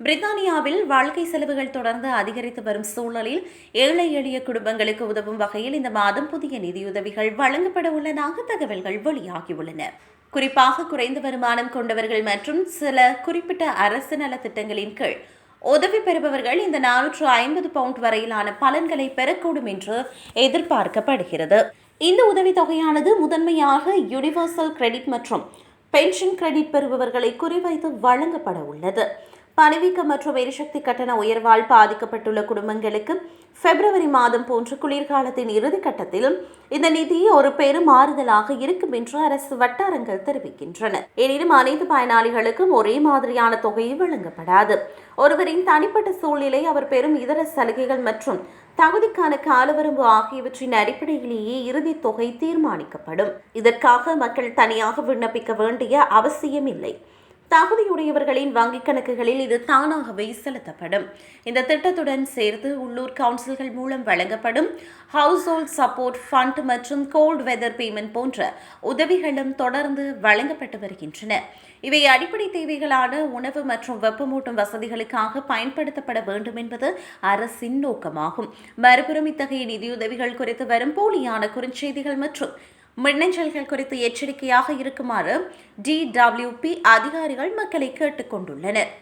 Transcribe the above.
பிரித்தானியாவில் வாழ்க்கை செலவுகள் தொடர்ந்து அதிகரித்து வரும் சூழலில் ஏழை எளிய குடும்பங்களுக்கு உதவும் வகையில் இந்த மாதம் புதிய நிதியுதவிகள் வழங்கப்பட உள்ளதாக தகவல்கள் வெளியாகியுள்ளன. குறிப்பாக குறைந்த வருமானம் கொண்டவர்கள் மற்றும் சில குறிப்பிட்ட அரசு நலத்திட்டங்களின் கீழ் உதவி பெறுபவர்கள் இந்த நானூற்று ஐம்பது பவுண்ட் வரையிலான பலன்களை பெறக்கூடும் என்று எதிர்பார்க்கப்படுகிறது. இந்த உதவித்தொகையானது முதன்மையாக யூனிவர்சல் கிரெடிட் மற்றும் பென்ஷன் கிரெடிட் பெறுபவர்களை குறிவைத்து வழங்கப்பட உள்ளது. பணவீக்கம் மற்றும் எரிசக்தி கட்டண உயர்வால் பாதிக்கப்பட்டுள்ள குடும்பங்களுக்கு பிப்ரவரி மாதம் போன்ற குளிர்காலத்தின் இறுதி கட்டத்தில் இந்த நிதி ஒரு பெரும் ஆறுதலாக இருக்கும் என்று அரசு வட்டாரங்கள் தெரிவிக்கின்றன. எனினும் அனைத்து பயனாளிகளுக்கும் ஒரே மாதிரியான தொகை வழங்கப்படாது. ஒருவரின் தனிப்பட்ட சூழ்நிலை அவர் பெறும் இதர சலுகைகள் மற்றும் தகுதிக்கான காலவரம்பு ஆகியவற்றின் அடிப்படையிலேயே இறுதித் தொகை தீர்மானிக்கப்படும். இதற்காக மக்கள் தனியாக விண்ணப்பிக்க வேண்டிய அவசியமில்லை. தகுதியுடையவர்களின் வங்கிக் கணக்குகளில் இது தானாகவே செலுத்தப்படும். இந்த திட்டத்துடன் சேர்த்து உள்ளூர் கவுன்சில்கள் மூலம் வழங்கப்படும் ஹவுஸ் ஹோல்ட் சப்போர்ட் ஃபண்ட் மற்றும் கோல்ட் வெதர் பேமெண்ட் போன்ற உதவிகளும் தொடர்ந்து வழங்கப்பட்டு வருகின்றன. இவை அடிப்படை தேவைகளான உணவு மற்றும் வெப்பமூட்டும் வசதிகளுக்காக பயன்படுத்தப்பட வேண்டும் என்பது அரசின் நோக்கமாகும். மறுபுறம் இத்தகைய நிதியுதவிகள் குறித்து வரும் போலியான குறுஞ்செய்திகள் மற்றும் மின்னஞ்சல்கள் குறித்து எச்சரிக்கையாக இருக்குமாறு டிடபிள்யூபி அதிகாரிகள் மக்களை கேட்டுக்கொண்டுள்ளனர்.